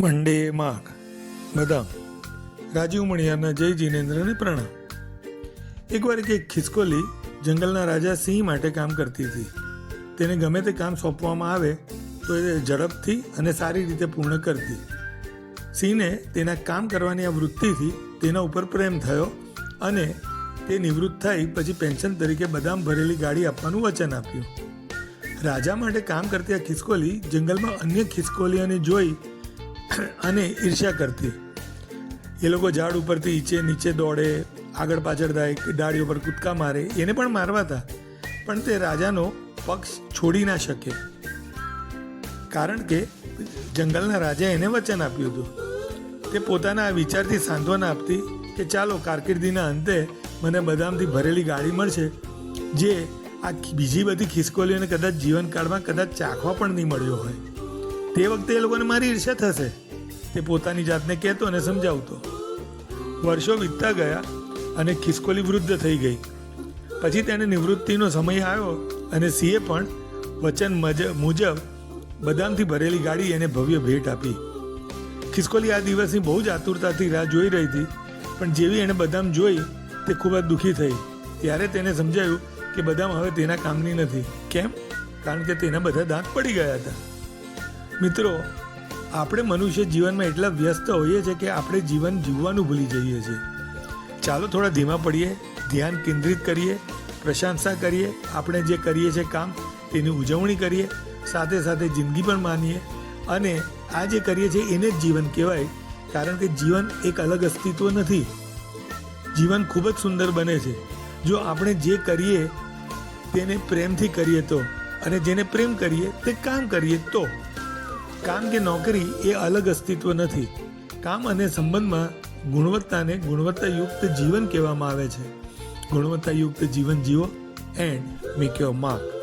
One day mark બદામ. રાજીવ મણિયારના જય જીનેન્દ્રને પ્રણામ. એકવાર એક ખિસકોલી જંગલના રાજા સિંહ માટે કામ કરતી હતી. તેને ગમે તે કામ સોંપવામાં આવે, તો એ ઝડપથી અને સારી રીતે પૂર્ણ કરતી. સિંહને તેના કામ કરવાની આ વૃત્તિથી તેના ઉપર પ્રેમ થયો અને તે નિવૃત્ત થઈ પછી પેન્શન તરીકે બદામ ભરેલી ગાડી આપવાનું વચન આપ્યું. રાજા માટે કામ કરતી આ ખિસકોલી જંગલમાં અન્ય ખિસકોલીઓને જોઈ અને ઈર્ષ્યા કરતી. એ લોકો ઝાડ ઉપરથી ઈચે નીચે દોડે, આગળ પાછળ થાય, કે ડાળી પર કૂદકા મારે, એને પણ મારવા હતા પણ તે રાજાનો પક્ષ છોડી ના શકે. કારણ કે જંગલના રાજાએ એને વચન આપ્યું હતું. તે પોતાના આ વિચારથી સાંત્વના આપતી કે ચાલો કારકિર્દીના અંતે મને બદામથી ભરેલી ગાડી મળશે, જે આ બીજી બધી ખિસકોલીઓને કદાચ જીવનકાળમાં કદાચ ચાખવા પણ નહીં મળ્યો હોય. તે વખતે એ લોકોને મારી ઈર્ષ્યા થશે. તે પોતાની જાતને કહેતો અને સમજાવતો. વર્ષો વીતતા ગયા અને ખિસકોલી વૃદ્ધ થઈ ગઈ. પછી તેને નિવૃત્તિનો સમય આવ્યો અને સિંહે પણ વચન મજ- મુજબ બદામથી ભરેલી ગાડી એને ભવ્ય ભેટ આપી. ખિસકોલી આ દિવસની બહુ જ આતુરતાથી રાહ જોઈ રહી હતી, પણ જેવી એણે બદામ જોઈ, તે ખૂબ જ દુઃખી થઈ. ત્યારે તેને સમજાયું કે બદામ હવે તેના કામની નથી. કેમ? કારણ કે તેના બધા દાંત પડી ગયા હતા. મિત્રો, આપણે મનુષ્ય જીવનમાં એટલા વ્યસ્ત હોઈએ છીએ કે આપણે જીવન જીવવાનું ભૂલી જઈએ છીએ. ચાલો થોડા ધીમા પડીએ, ધ્યાન કેન્દ્રિત કરીએ, પ્રશંસા કરીએ, આપણે જે કરીએ છીએ કામ, તેની ઉજવણી કરીએ, સાથે સાથે જિંદગી પણ માનીએ. અને આ જે કરીએ છીએ એને જ જીવન કહેવાય, કારણ કે જીવન એક અલગ અસ્તિત્વ નથી. જીવન ખૂબ જ સુંદર બને છે. જો આપણે જે કરીએ તેને પ્રેમથી કરીએ તો, અને જેને પ્રેમ કરીએ તે કામ કરીએ તો. કામ કે નોકરી એ અલગ અસ્તિત્વ નથી. કામ અને સંબંધમાં ગુણવત્તાને ગુણવત્તાયુક્ત જીવન કહેવામાં આવે છે. ગુણવત્તાયુક્ત જીવન જીવો એન્ડ મેક યોર માર્ક